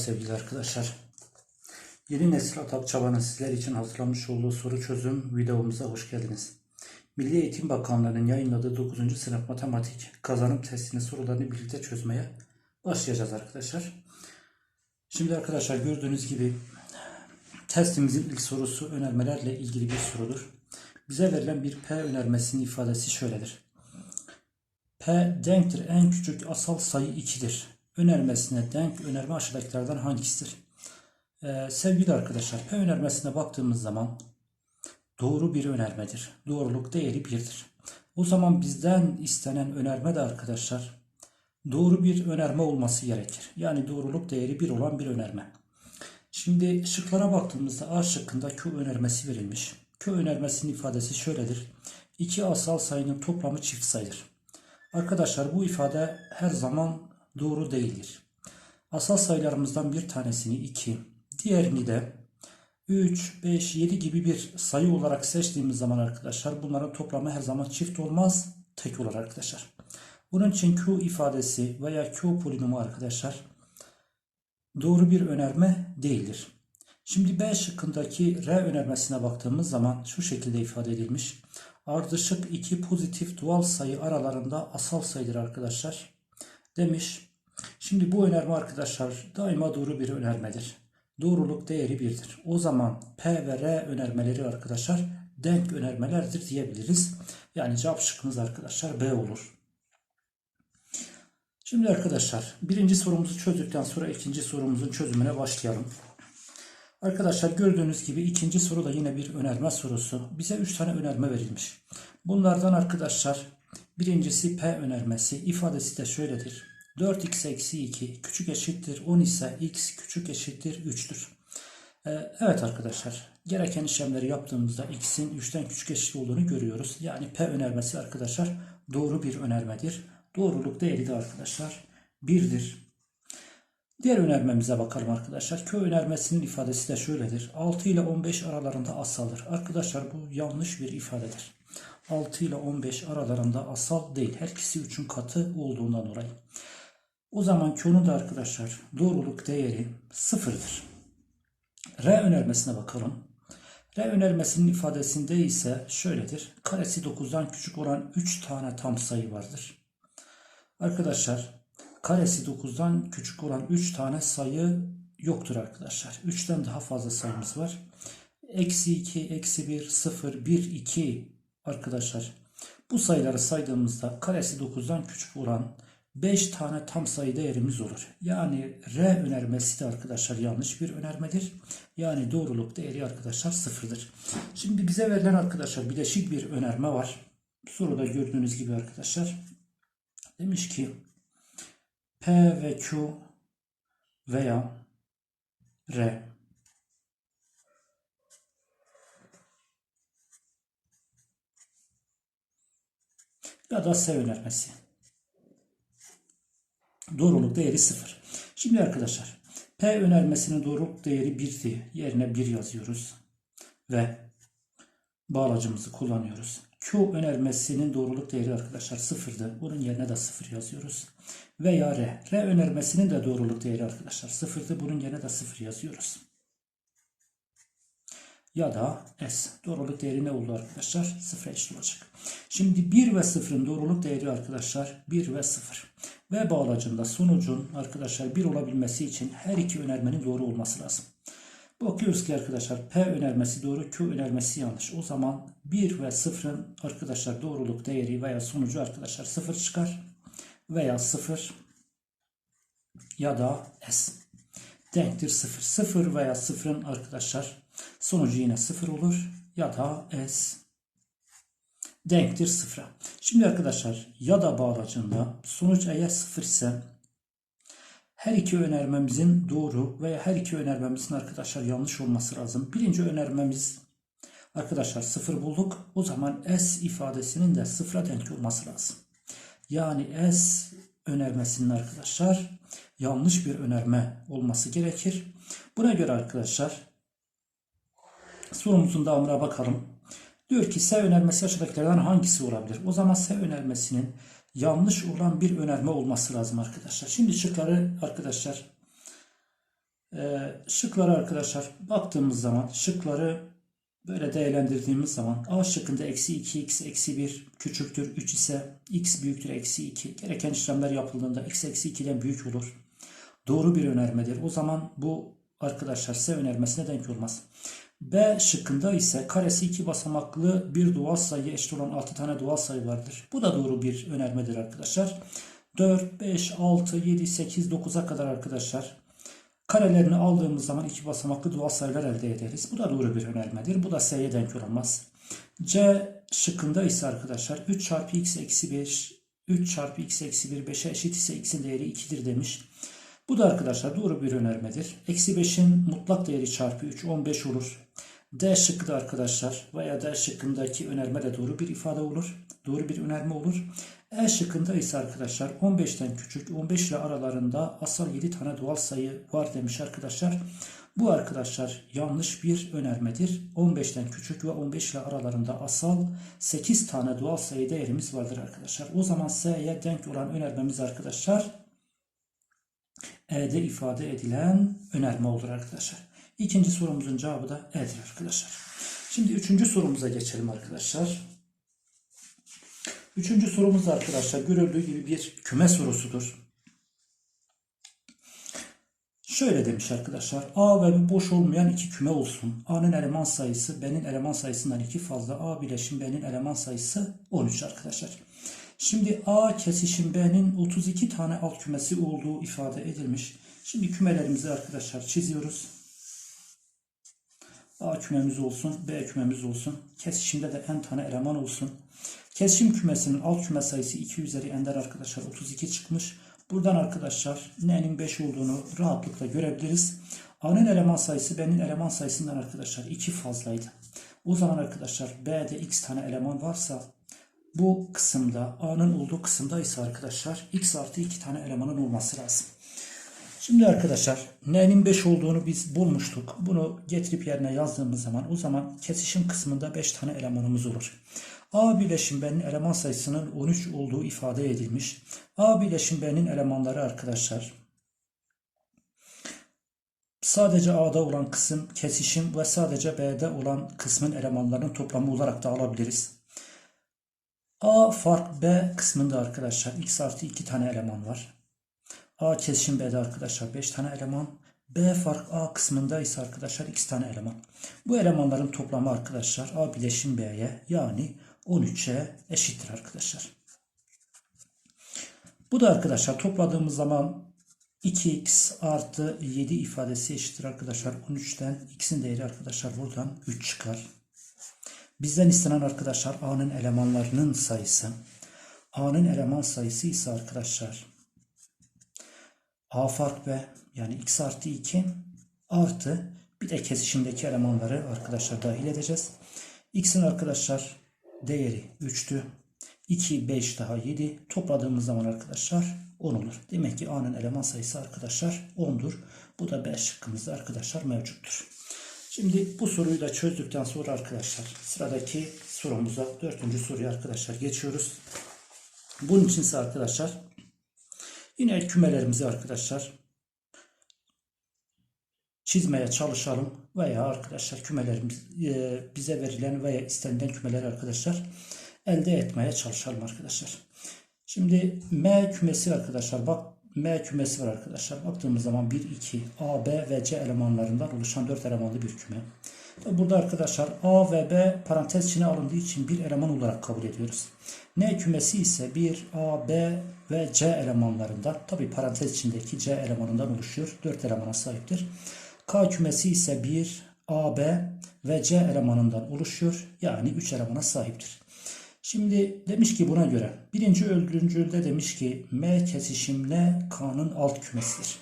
Sevgili arkadaşlar. Yeni nesil Atak Çaban'ın sizler için hazırlamış olduğu soru çözüm videomuza hoş geldiniz. Milli Eğitim Bakanlığı'nın yayınladığı 9. sınıf matematik kazanım testinin sorularını birlikte çözmeye başlayacağız arkadaşlar. Şimdi arkadaşlar gördüğünüz gibi testimizin ilk sorusu önermelerle ilgili bir sorudur. Bize verilen bir P önermesinin ifadesi şöyledir. P denktir en küçük asal sayı 2'dir. Önermesine denk önerme aşağıdakilerden hangisidir? Ee, sevgili arkadaşlar P önermesine baktığımız zaman doğru bir önermedir. Doğruluk değeri 1'dir. O zaman bizden istenen önerme de arkadaşlar doğru bir önerme olması gerekir. Yani doğruluk değeri 1 olan bir önerme. Şimdi şıklara baktığımızda A şıkkında Q önermesi verilmiş. Q önermesinin ifadesi şöyledir. İki asal sayının toplamı çift sayıdır. Arkadaşlar bu ifade her zaman doğru değildir. Asal sayılarımızdan bir tanesini 2, diğerini de 3, 5, 7 gibi bir sayı olarak seçtiğimiz zaman arkadaşlar bunların toplamı her zaman çift olmaz, tek olur arkadaşlar. Bunun için Q ifadesi veya Q polinomu arkadaşlar doğru bir önerme değildir. Şimdi B şıkkındaki R önermesine baktığımız zaman şu şekilde ifade edilmiş. Ardışık iki pozitif doğal sayı aralarında asal sayıdır arkadaşlar. Demiş. Şimdi bu önerme arkadaşlar daima doğru bir önermedir. Doğruluk değeri 1'dir. O zaman P ve R önermeleri arkadaşlar denk önermelerdir diyebiliriz. Yani cevap şıkkımız arkadaşlar B olur. Şimdi arkadaşlar birinci sorumuzu çözdükten sonra ikinci sorumuzun çözümüne başlayalım. Arkadaşlar gördüğünüz gibi ikinci soru da yine bir önerme sorusu. Bize 3 tane önerme verilmiş. Bunlardan arkadaşlar birincisi P önermesi. ifadesi de şöyledir. 4x eksi 2 küçük eşittir 10 ise x küçük eşittir 3'tür. Ee, evet arkadaşlar gereken işlemleri yaptığımızda x'in 3'ten küçük eşit olduğunu görüyoruz. Yani P önermesi arkadaşlar doğru bir önermedir. Doğruluk değeri de arkadaşlar 1'dir. Diğer önermemize bakalım arkadaşlar. Köy önermesinin ifadesi de şöyledir. 6 ile 15 aralarında asaldır. Arkadaşlar bu yanlış bir ifadedir. 6 ile 15 aralarında asal değil. Her ikisi 3'ün katı olduğundan dolayı. O zaman Q'nun da arkadaşlar doğruluk değeri sıfırdır. R önermesine bakalım. R önermesinin ifadesinde ise şöyledir. Karesi 9'dan küçük olan 3 tane tam sayı vardır. Arkadaşlar karesi 9'dan küçük olan 3 tane sayı yoktur arkadaşlar. 3'ten daha fazla sayımız var. Eksi 2, eksi 1, 0, 1, 2 arkadaşlar. Bu sayıları saydığımızda karesi 9'dan küçük olan 5 tane tam sayı değerimiz olur. Yani R önermesi de arkadaşlar yanlış bir önermedir. Yani doğruluk değeri arkadaşlar sıfırdır. Şimdi bize verilen arkadaşlar bileşik bir önerme var. Soruda gördüğünüz gibi arkadaşlar. Demiş ki P ve Q veya R ya da S önermesi. Doğruluk değeri 0. Şimdi arkadaşlar P önermesinin doğruluk değeri 1'di. Yerine 1 yazıyoruz. Ve bağlacımızı kullanıyoruz. Q önermesinin doğruluk değeri arkadaşlar 0'dı. Bunun yerine de 0 yazıyoruz. Veya R. R önermesinin de doğruluk değeri arkadaşlar 0'dı. Bunun yerine de 0 yazıyoruz. Ya da S. Doğruluk değeri ne oldu arkadaşlar? 0 eşit olacak. Şimdi 1 ve 0'ın doğruluk değeri arkadaşlar 1 ve 0. Ve bağlacında sonucun arkadaşlar 1 olabilmesi için her iki önermenin doğru olması lazım. Bakıyoruz ki arkadaşlar P önermesi doğru, Q önermesi yanlış. O zaman 1 ve 0'ın arkadaşlar doğruluk değeri veya sonucu arkadaşlar 0 çıkar. Veya 0 ya da S. Denktir 0. 0 veya 0'ın arkadaşlar sonucu yine 0 olur. Ya da S denktir 0'a. Şimdi arkadaşlar ya da bağlacında sonuç eğer 0 ise her iki önermemizin doğru veya her iki önermemizin arkadaşlar yanlış olması lazım. Birinci önermemiz arkadaşlar 0 bulduk. O zaman S ifadesinin de 0'a denk olması lazım. Yani S önermesinin arkadaşlar yanlış bir önerme olması gerekir. Buna göre arkadaşlar sorumuzun devamına bakalım. Diyor ki S önermesi aşağıdakilerden hangisi olabilir? O zaman S önermesinin yanlış olan bir önerme olması lazım arkadaşlar. Şimdi şıkları arkadaşlar Ee, şıkları arkadaşlar baktığımız zaman şıkları böyle değerlendirdiğimiz zaman A şıkkında eksi 2x eksi 1 küçüktür 3 ise x büyüktür eksi 2 gereken işlemler yapıldığında x eksi 2'den büyük olur. Doğru bir önermedir. O zaman bu arkadaşlar S önermesine denk olmaz. B şıkkında ise karesi 2 basamaklı bir doğal sayı eşit olan 6 tane doğal sayı vardır. Bu da doğru bir önermedir arkadaşlar. 4, 5, 6, 7, 8, 9'a kadar arkadaşlar karelerini aldığımız zaman iki basamaklı doğal sayılar elde ederiz. Bu da doğru bir önermedir. Bu da S'ye denk olamaz. C şıkkında ise arkadaşlar 3 çarpı x eksi 5 3 çarpı x eksi 1 5'e eşit ise x'in değeri 2'dir demiş. Bu da arkadaşlar doğru bir önermedir. Eksi 5'in mutlak değeri çarpı 3 15 olur. D şıkkı da arkadaşlar veya D şıkkındaki önerme de doğru bir ifade olur. Doğru bir önerme olur. E şıkkında ise arkadaşlar 15'ten küçük 15 ile aralarında asal 7 tane doğal sayı var demiş arkadaşlar. Bu arkadaşlar yanlış bir önermedir. 15'ten küçük ve 15 ile aralarında asal 8 tane doğal sayı değerimiz vardır arkadaşlar. O zaman S'ye denk olan önermemiz arkadaşlar E'de ifade edilen önerme olur arkadaşlar. İkinci sorumuzun cevabı da E'dir arkadaşlar. Şimdi üçüncü sorumuza geçelim arkadaşlar. Üçüncü sorumuz da arkadaşlar görüldüğü gibi bir küme sorusudur. Şöyle demiş arkadaşlar. A ve B boş olmayan iki küme olsun. A'nın eleman sayısı B'nin eleman sayısından iki fazla. A bileşim B'nin eleman sayısı 13 arkadaşlar. Şimdi A kesişim B'nin 32 tane alt kümesi olduğu ifade edilmiş. Şimdi kümelerimizi arkadaşlar çiziyoruz. A kümemiz olsun, B kümemiz olsun. Kesişimde de n tane eleman olsun. Kesişim kümesinin alt küme sayısı 2 üzeri n'ler arkadaşlar 32 çıkmış. Buradan arkadaşlar n'nin 5 olduğunu rahatlıkla görebiliriz. A'nın eleman sayısı B'nin eleman sayısından arkadaşlar 2 fazlaydı. O zaman arkadaşlar B'de x tane eleman varsa bu kısımda A'nın olduğu kısımda ise arkadaşlar x artı 2 tane elemanın olması lazım. Şimdi arkadaşlar n'nin 5 olduğunu biz bulmuştuk. Bunu getirip yerine yazdığımız zaman o zaman kesişim kısmında 5 tane elemanımız olur. A bileşim B'nin eleman sayısının 13 olduğu ifade edilmiş. A bileşim B'nin elemanları arkadaşlar sadece A'da olan kısım kesişim ve sadece B'de olan kısmın elemanlarının toplamı olarak da alabiliriz. A fark B kısmında arkadaşlar x artı 2 tane eleman var. A kesişim B'de arkadaşlar 5 tane eleman. B fark A kısmında ise arkadaşlar x tane eleman. Bu elemanların toplamı arkadaşlar A bileşim B'ye yani 13'e eşittir arkadaşlar. Bu da arkadaşlar topladığımız zaman 2x artı 7 ifadesi eşittir arkadaşlar. 13'ten x'in değeri arkadaşlar buradan 3 çıkar. Bizden istenen arkadaşlar A'nın elemanlarının sayısı. A'nın eleman sayısı ise arkadaşlar A fark B yani x artı 2 artı bir de kesişimdeki elemanları arkadaşlar dahil edeceğiz. X'in arkadaşlar değeri 3'tü. 2, 5 daha 7 topladığımız zaman arkadaşlar 10 olur. Demek ki A'nın eleman sayısı arkadaşlar 10'dur. Bu da B şıkkımızda arkadaşlar mevcuttur. Şimdi bu soruyu da çözdükten sonra arkadaşlar sıradaki sorumuza dördüncü soruya arkadaşlar geçiyoruz. Bunun için ise arkadaşlar yine kümelerimizi arkadaşlar çizmeye çalışalım veya arkadaşlar kümelerimiz e, bize verilen veya istenilen kümeleri arkadaşlar elde etmeye çalışalım arkadaşlar. Şimdi M kümesi arkadaşlar bak M kümesi var arkadaşlar. Baktığımız zaman 1, 2, A, B ve C elemanlarından oluşan 4 elemanlı bir küme. Burada arkadaşlar A ve B parantez içine alındığı için bir eleman olarak kabul ediyoruz. N kümesi ise 1, A, B ve C elemanlarından tabi parantez içindeki C elemanından oluşuyor. 4 elemana sahiptir. K kümesi ise 1, A, B ve C elemanından oluşuyor. Yani 3 elemana sahiptir. Şimdi demiş ki buna göre birinci öldürüncülde demiş ki M kesişimle K'nın alt kümesidir.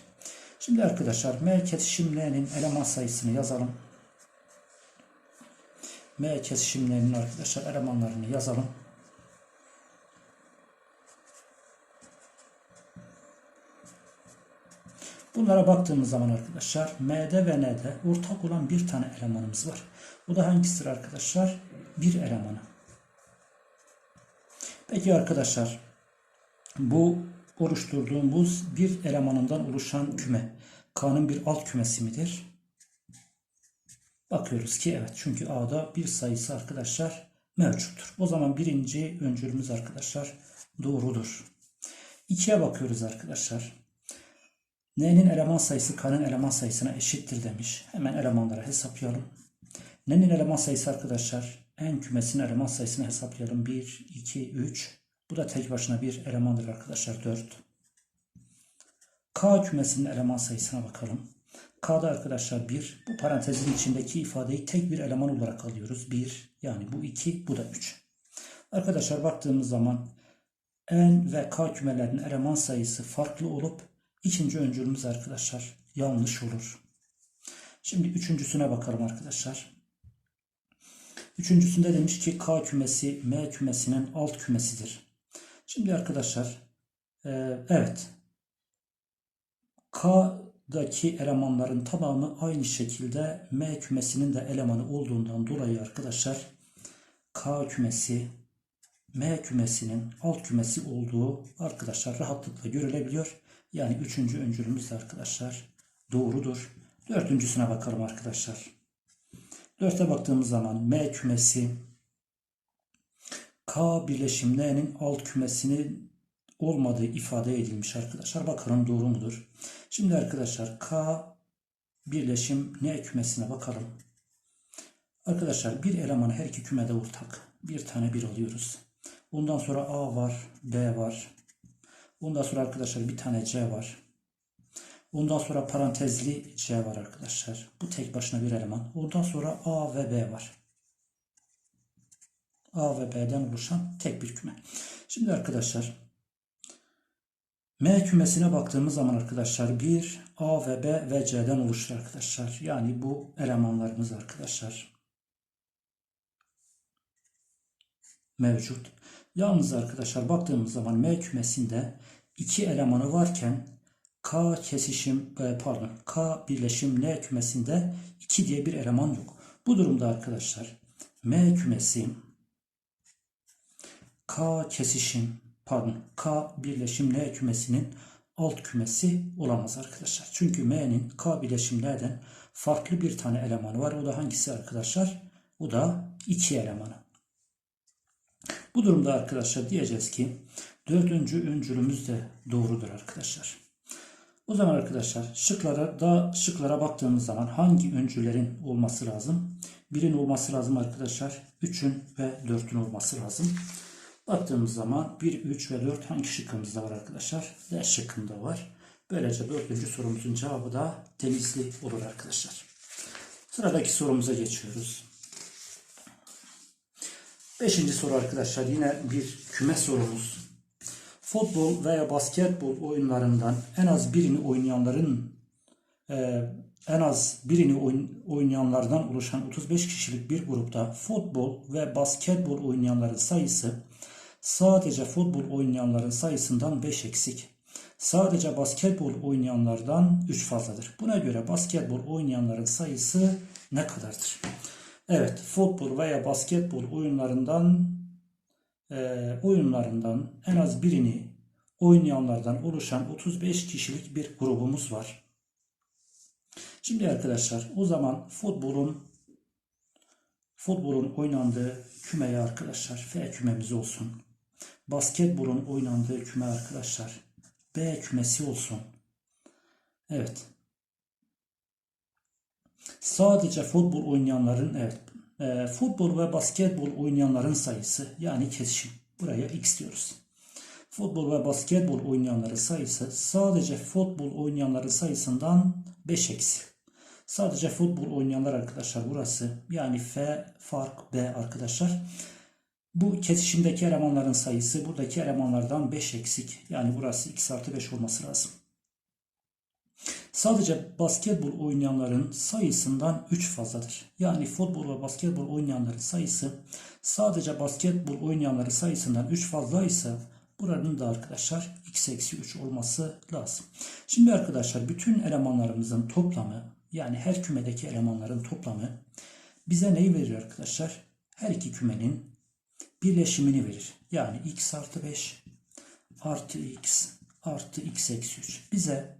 Şimdi arkadaşlar M kesişimlerinin eleman sayısını yazalım. M kesişimlerinin arkadaşlar elemanlarını yazalım. Bunlara baktığımız zaman arkadaşlar M'de ve N'de ortak olan bir tane elemanımız var. Bu da hangisidir arkadaşlar? Bir elemanı. Peki arkadaşlar bu oluşturduğumuz bir elemanından oluşan küme K'nın bir alt kümesi midir? Bakıyoruz ki evet. Çünkü A'da bir sayısı arkadaşlar mevcuttur. O zaman birinci öncülümüz arkadaşlar doğrudur. 2'ye bakıyoruz arkadaşlar. N'nin eleman sayısı K'nın eleman sayısına eşittir demiş. Hemen elemanları hesaplayalım. N'nin eleman sayısı arkadaşlar en kümesinin eleman sayısını hesaplayalım. 1, 2, 3. Bu da tek başına bir elemandır arkadaşlar 4. K kümesinin eleman sayısına bakalım. K'da arkadaşlar 1. Bu parantezin içindeki ifadeyi tek bir eleman olarak alıyoruz. 1 yani bu 2 bu da 3. Arkadaşlar baktığımız zaman N ve K kümelerinin eleman sayısı farklı olup ikinci öncülümüz arkadaşlar yanlış olur. Şimdi üçüncüsüne bakalım arkadaşlar. Üçüncüsünde demiş ki K kümesi M kümesinin alt kümesidir. Şimdi arkadaşlar e, evet K'daki elemanların tamamı aynı şekilde M kümesinin de elemanı olduğundan dolayı arkadaşlar K kümesi M kümesinin alt kümesi olduğu arkadaşlar rahatlıkla görülebiliyor. Yani üçüncü öncülümüz de arkadaşlar doğrudur. Dördüncüsüne bakalım arkadaşlar. Dörtte baktığımız zaman M kümesi K birleşim N'nin alt kümesinin olmadığı ifade edilmiş arkadaşlar. Bakalım doğru mudur? Şimdi arkadaşlar K birleşim N kümesine bakalım. Arkadaşlar bir elemanı her iki kümede ortak. Bir tane bir alıyoruz. Ondan sonra A var, B var. Ondan sonra arkadaşlar bir tane C var. Ondan sonra parantezli C var arkadaşlar. Bu tek başına bir eleman. Ondan sonra A ve B var. A ve B'den oluşan tek bir küme. Şimdi arkadaşlar M kümesine baktığımız zaman arkadaşlar 1 A ve B ve C'den oluşur arkadaşlar. Yani bu elemanlarımız arkadaşlar mevcut. Yalnız arkadaşlar baktığımız zaman M kümesinde iki elemanı varken K kesişim e, pardon K birleşim N kümesinde 2 diye bir eleman yok. Bu durumda arkadaşlar M kümesi K kesişim pardon K birleşim N kümesinin alt kümesi olamaz arkadaşlar. Çünkü M'nin K birleşim N'den farklı bir tane elemanı var. O da hangisi arkadaşlar? O da 2 elemanı. Bu durumda arkadaşlar diyeceğiz ki dördüncü öncülümüz de doğrudur arkadaşlar. O zaman arkadaşlar şıklara da şıklara baktığımız zaman hangi öncülerin olması lazım? Birin olması lazım arkadaşlar. 3'ün ve 4'ün olması lazım. Baktığımız zaman 1, 3 ve 4 hangi şıkkımızda var arkadaşlar? D şıkkında var. Böylece dördüncü sorumuzun cevabı da denizli olur arkadaşlar. Sıradaki sorumuza geçiyoruz. Beşinci soru arkadaşlar yine bir küme sorumuz. Futbol veya basketbol oyunlarından en az birini oynayanların e, en az birini oyn, oynayanlardan oluşan 35 kişilik bir grupta futbol ve basketbol oynayanların sayısı sadece futbol oynayanların sayısından 5 eksik. Sadece basketbol oynayanlardan 3 fazladır. Buna göre basketbol oynayanların sayısı ne kadardır? Evet, futbol veya basketbol oyunlarından e, oyunlarından en az birini oynayanlardan oluşan 35 kişilik bir grubumuz var. Şimdi arkadaşlar o zaman futbolun futbolun oynandığı kümeye arkadaşlar F kümemiz olsun. Basketbolun oynandığı küme arkadaşlar B kümesi olsun. Evet. Sadece futbol oynayanların evet e, futbol ve basketbol oynayanların sayısı yani kesişim. Buraya x diyoruz. Futbol ve basketbol oynayanların sayısı sadece futbol oynayanların sayısından 5 eksi. Sadece futbol oynayanlar arkadaşlar burası. Yani F fark B arkadaşlar. Bu kesişimdeki elemanların sayısı buradaki elemanlardan 5 eksik. Yani burası x artı 5 olması lazım. Sadece basketbol oynayanların sayısından 3 fazladır. Yani futbol ve basketbol oynayanların sayısı sadece basketbol oynayanların sayısından 3 fazlaysa buranın da arkadaşlar x eksi 3 olması lazım. Şimdi arkadaşlar bütün elemanlarımızın toplamı yani her kümedeki elemanların toplamı bize neyi verir arkadaşlar? Her iki kümenin birleşimini verir. Yani x artı 5 artı x artı x eksi 3. Bize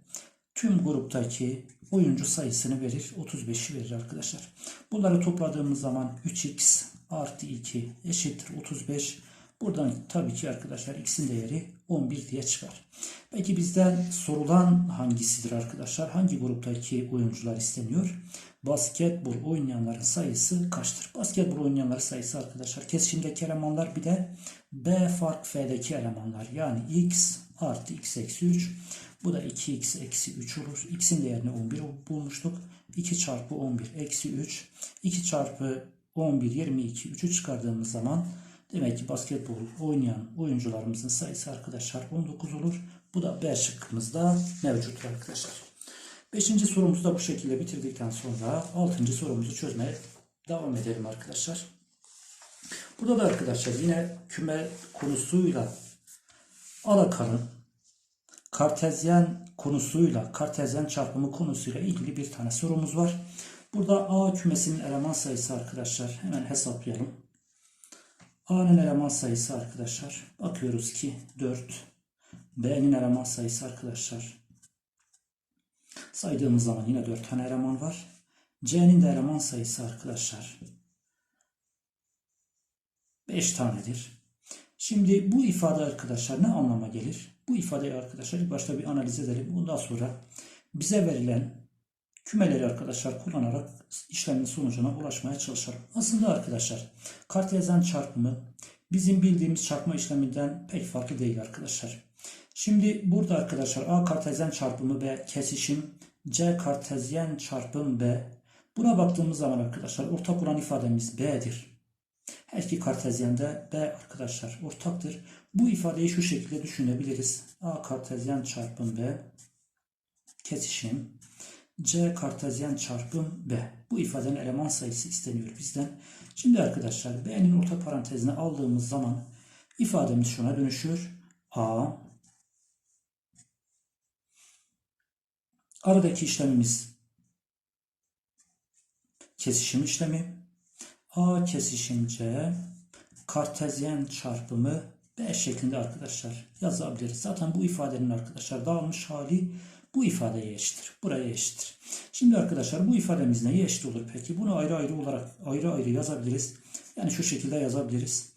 tüm gruptaki oyuncu sayısını verir. 35'i verir arkadaşlar. Bunları topladığımız zaman 3x artı 2 eşittir 35. Buradan tabii ki arkadaşlar x'in değeri 11 diye çıkar. Peki bizden sorulan hangisidir arkadaşlar? Hangi gruptaki oyuncular isteniyor? Basketbol oynayanların sayısı kaçtır? Basketbol oynayanların sayısı arkadaşlar kesişimdeki elemanlar bir de B fark F'deki elemanlar. Yani x artı x eksi 3. Bu da 2x eksi 3 olur. x'in değerini 11 bulmuştuk. 2 çarpı 11 eksi 3. 2 çarpı 11 22 3'ü çıkardığımız zaman demek ki basketbol oynayan oyuncularımızın sayısı arkadaşlar 19 olur. Bu da B şıkkımızda mevcuttur arkadaşlar. Beşinci sorumuzu da bu şekilde bitirdikten sonra altıncı sorumuzu çözmeye devam edelim arkadaşlar. Burada da arkadaşlar yine küme konusuyla alakalı kartezyen konusuyla, kartezyen çarpımı konusuyla ilgili bir tane sorumuz var. Burada A kümesinin eleman sayısı arkadaşlar. Hemen hesaplayalım. A'nın eleman sayısı arkadaşlar. Bakıyoruz ki 4. B'nin eleman sayısı arkadaşlar. Saydığımız zaman yine 4 tane eleman var. C'nin de eleman sayısı arkadaşlar 5 tanedir. Şimdi bu ifade arkadaşlar ne anlama gelir? Bu ifadeyi arkadaşlar ilk başta bir analiz edelim. Bundan sonra bize verilen kümeleri arkadaşlar kullanarak işlemin sonucuna ulaşmaya çalışalım. Aslında arkadaşlar kartezyen çarpımı bizim bildiğimiz çarpma işleminden pek farklı değil arkadaşlar. Şimdi burada arkadaşlar A kartezyen çarpımı B kesişim C kartezyen çarpım B. Buna baktığımız zaman arkadaşlar ortak olan ifademiz B'dir. Her iki kartezyende B arkadaşlar ortaktır. Bu ifadeyi şu şekilde düşünebiliriz. A kartezyen çarpım B kesişim C kartezyen çarpım B. Bu ifadenin eleman sayısı isteniyor bizden. Şimdi arkadaşlar B'nin orta parantezine aldığımız zaman ifademiz şuna dönüşür. A aradaki işlemimiz kesişim işlemi. A kesişim C kartezyen çarpımı B şeklinde arkadaşlar yazabiliriz. Zaten bu ifadenin arkadaşlar dağılmış hali bu ifadeye eşittir. Buraya eşittir. Şimdi arkadaşlar bu ifademiz neye eşit olur peki? Bunu ayrı ayrı olarak ayrı ayrı yazabiliriz. Yani şu şekilde yazabiliriz.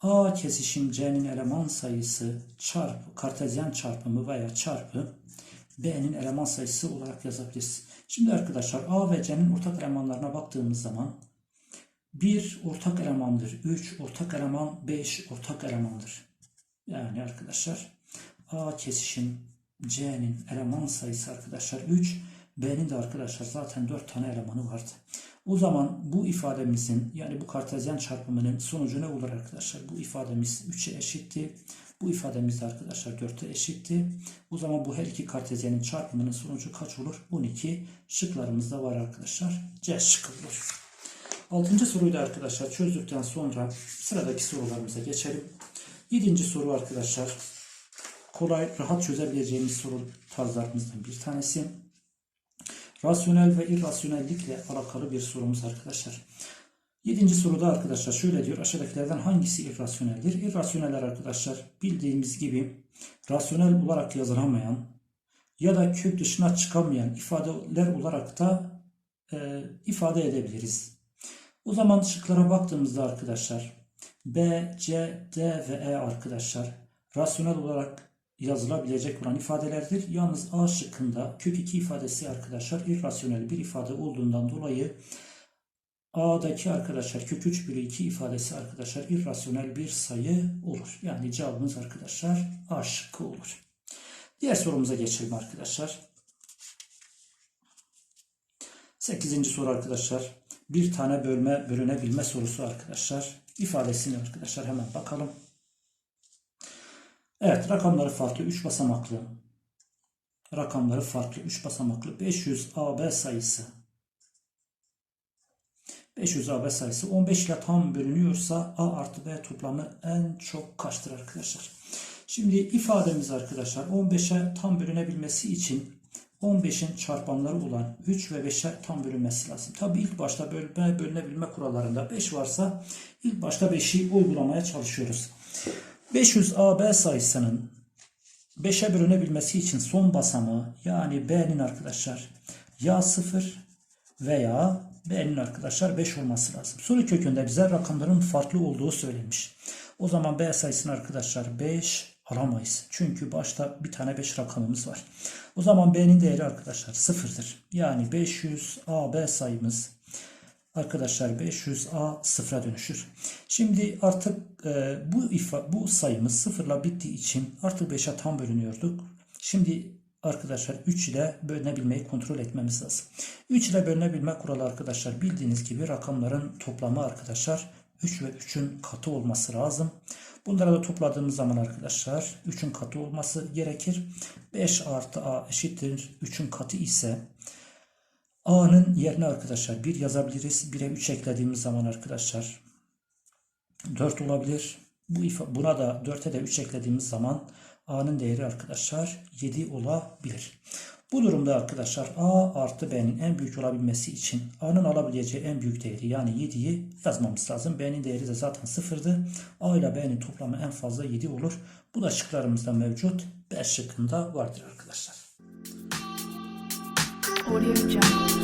A kesişim C'nin eleman sayısı çarpı kartezyen çarpımı veya çarpı B'nin eleman sayısı olarak yazabiliriz. Şimdi arkadaşlar A ve C'nin ortak elemanlarına baktığımız zaman 1 ortak elemandır. 3 ortak eleman, 5 ortak elemandır. Yani arkadaşlar A kesişim C'nin eleman sayısı arkadaşlar 3. B'nin de arkadaşlar zaten 4 tane elemanı vardı. O zaman bu ifademizin yani bu kartezyen çarpımının sonucu ne olur arkadaşlar? Bu ifademiz 3'e eşitti. Bu ifademiz de arkadaşlar 4'e eşitti. O zaman bu her iki kartezyenin çarpımının sonucu kaç olur? 12. Şıklarımızda var arkadaşlar. C şıkkı olur. Altıncı soruyu da arkadaşlar çözdükten sonra sıradaki sorularımıza geçelim. Yedinci soru arkadaşlar kolay, rahat çözebileceğimiz soru tarzlarımızdan bir tanesi. Rasyonel ve irrasyonellikle alakalı bir sorumuz arkadaşlar. Yedinci soruda arkadaşlar şöyle diyor. Aşağıdakilerden hangisi irrasyoneldir? İrrasyoneller arkadaşlar bildiğimiz gibi rasyonel olarak yazılamayan ya da kök dışına çıkamayan ifadeler olarak da e, ifade edebiliriz. O zaman şıklara baktığımızda arkadaşlar B, C, D ve E arkadaşlar rasyonel olarak yazılabilecek olan ifadelerdir. Yalnız A şıkkında kök 2 ifadesi arkadaşlar irrasyonel bir ifade olduğundan dolayı A'daki arkadaşlar kök 3 bölü 2 ifadesi arkadaşlar irrasyonel bir sayı olur. Yani cevabımız arkadaşlar A şıkkı olur. Diğer sorumuza geçelim arkadaşlar. 8. soru arkadaşlar. Bir tane bölme bölünebilme sorusu arkadaşlar. İfadesini arkadaşlar hemen bakalım. Evet rakamları farklı 3 basamaklı. Rakamları farklı 3 basamaklı 500 AB sayısı 500 AB sayısı 15 ile tam bölünüyorsa A artı B toplamı en çok kaçtır arkadaşlar? Şimdi ifademiz arkadaşlar 15'e tam bölünebilmesi için 15'in çarpanları olan 3 ve 5'e tam bölünmesi lazım. Tabi ilk başta bölme bölünebilme kurallarında 5 varsa ilk başta 5'i uygulamaya çalışıyoruz. 500 AB sayısının 5'e bölünebilmesi için son basamağı yani B'nin arkadaşlar ya 0 veya B'nin arkadaşlar 5 olması lazım. Soru kökünde bize rakamların farklı olduğu söylenmiş. O zaman B sayısını arkadaşlar 5 alamayız. Çünkü başta bir tane 5 rakamımız var. O zaman B'nin değeri arkadaşlar 0'dır. Yani 500 AB sayımız arkadaşlar 500A sıfıra dönüşür. Şimdi artık e, bu ifa, bu sayımız sıfırla bittiği için artık 5'e tam bölünüyorduk. Şimdi arkadaşlar 3 ile bölünebilmeyi kontrol etmemiz lazım. 3 ile bölünebilme kuralı arkadaşlar bildiğiniz gibi rakamların toplamı arkadaşlar 3 ve 3'ün katı olması lazım. Bunları da topladığımız zaman arkadaşlar 3'ün katı olması gerekir. 5 artı A eşittir 3'ün katı ise A'nın yerine arkadaşlar 1 yazabiliriz. 1'e 3 eklediğimiz zaman arkadaşlar 4 olabilir. Bu buna da 4'e de 3 eklediğimiz zaman A'nın değeri arkadaşlar 7 olabilir. Bu durumda arkadaşlar A artı B'nin en büyük olabilmesi için A'nın alabileceği en büyük değeri yani 7'yi yazmamız lazım. B'nin değeri de zaten 0'dı. A ile B'nin toplamı en fazla 7 olur. Bu da şıklarımızda mevcut. B şıkkında vardır arkadaşlar. Audio Jungle.